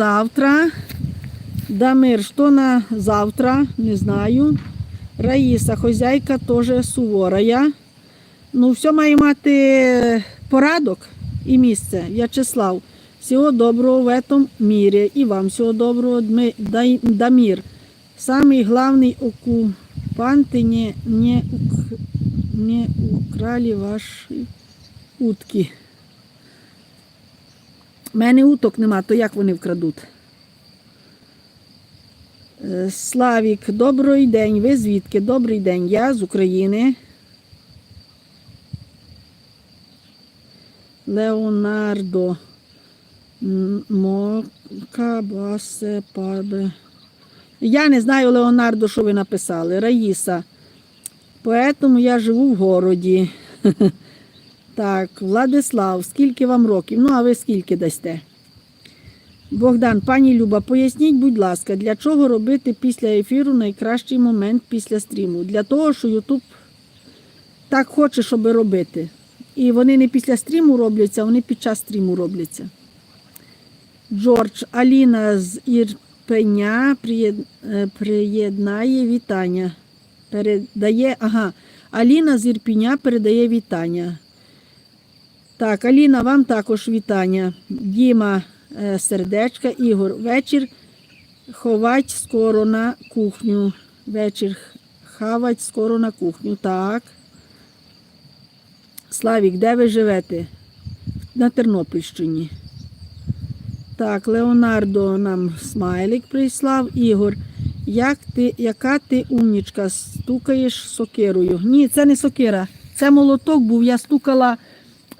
Завтра. Дамир, что на завтра? Не знаю. Раїса, хозяйка теж суворая. Ну, все має мати порядок і місце. В'ячеслав. Всього доброго в этом мире. І вам всього доброго, Дми- Дай- Дамир. Самый главный оккупанты не, не, ук- не украли ваші утки. У мене уток нема, то як вони вкрадуть? Е, Славік, добрий день. Ви звідки? Добрий день. Я з України. Леонардо. М- Мока басе пабе. Я не знаю, Леонардо, що ви написали. Раїса. Поэтому я живу в городі. Так, Владислав, скільки вам років? Ну, а ви скільки дасте? Богдан, пані Люба, поясніть, будь ласка, для чого робити після ефіру найкращий момент після стріму? Для того, що Ютуб так хоче, щоб робити. І вони не після стріму робляться, вони під час стріму робляться. Джордж, Аліна з Ірпеня е, приєднає вітання. Передає, ага, Аліна з Ірпіня передає вітання. Так, Аліна, вам також вітання. Діма, е, сердечка, Ігор. Вечір ховать скоро на кухню. Вечір хавать скоро на кухню. Так. Славік, де ви живете? На Тернопільщині. Так, Леонардо нам смайлик прислав. Ігор, як ти, яка ти умнічка, стукаєш сокирою? Ні, це не сокира. Це молоток був. Я стукала,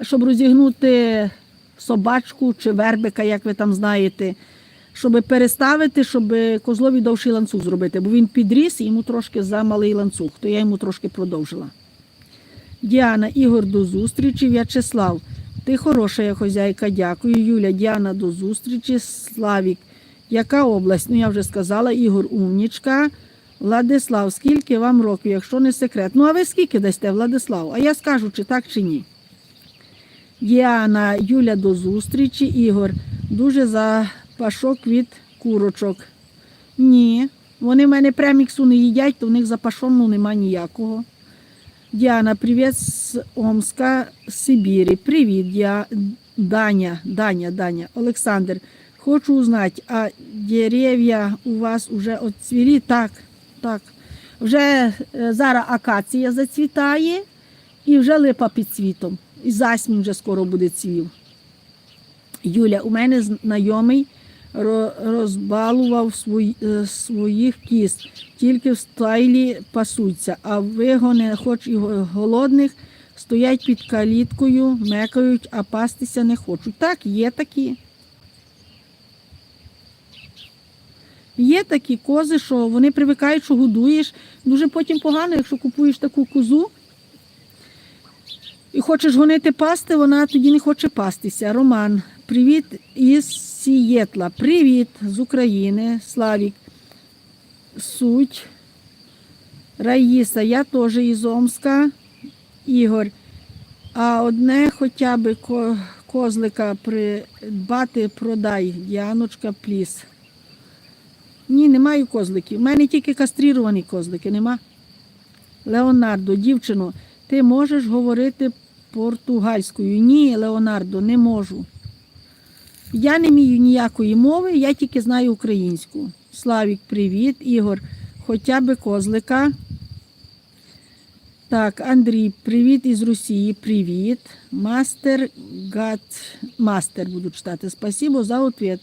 щоб розігнути собачку чи вербика, як ви там знаєте, щоб переставити, щоб козлові довший ланцюг зробити. Бо він підріс і йому трошки замалий ланцюг, то я йому трошки продовжила. Діана, Ігор, до зустрічі. В'ячеслав, ти хороша я хозяйка, дякую. Юля, Діана, до зустрічі. Славік, яка область? Ну, я вже сказала, Ігор Умнічка. Владислав, скільки вам років, якщо не секрет? Ну, а ви скільки дасте, Владислав? А я скажу, чи так, чи ні. Діана, Юля, до зустрічі. Ігор, дуже запашок від курочок. Ні, вони в мене преміксу не їдять, то в них запашону нема ніякого. Діана, привіт з Омска, Сибірі. Привіт, я Даня, Даня, Даня, Олександр. Хочу узнати, а дерев'я у вас вже отцвілі? Так, так. Вже е, зараз акація зацвітає і вже липа під цвітом. І засмін вже скоро буде цвів. Юля, у мене знайомий розбалував свої, е, своїх кіз, тільки в стайлі пасуться, а вигони, хоч і голодних, стоять під каліткою, мекають, а пастися не хочуть. Так, є такі. Є такі кози, що вони привикають, що годуєш. Дуже потім погано, якщо купуєш таку козу і хочеш гонити пасти, вона тоді не хоче пастися. Роман, привіт із Сієтла. Привіт з України, Славік. Суть. Раїса, я теж із Омска. Ігор. А одне хоча б козлика придбати, продай. Діаночка пліс. Ні, не маю козликів. У мене тільки кастріровані козлики, нема. Леонардо, дівчино, ти можеш говорити португальською? Ні, Леонардо, не можу. Я не вмію ніякої мови, я тільки знаю українську. Славік, привіт. Ігор, хоча б козлика. Так, Андрій, привіт із Росії. Привіт. Мастер Гат. Мастер буду читати. Спасибо за ответ.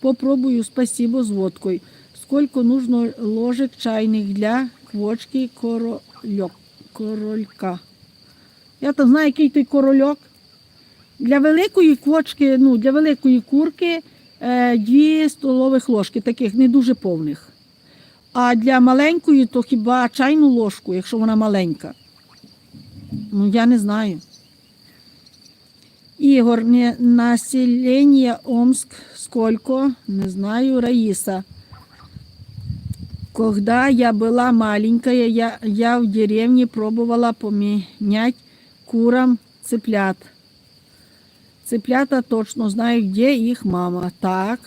Попробую, спасибо з водкою. Сколько нужно ложек чайних для квочки корольок, королька? Я там знаю, який той корольок. Для великої квочки, ну, для великої курки е, дві столових ложки, таких не дуже повних. А для маленької, то хіба чайну ложку, якщо вона маленька. Ну, я не знаю. Ігор, населення Омск сколько? Не знаю, Раиса. Когда я была маленькая, я, я в деревне пробовала поменять курам цыплят. Цыплята точно знаю, где их мама. Так,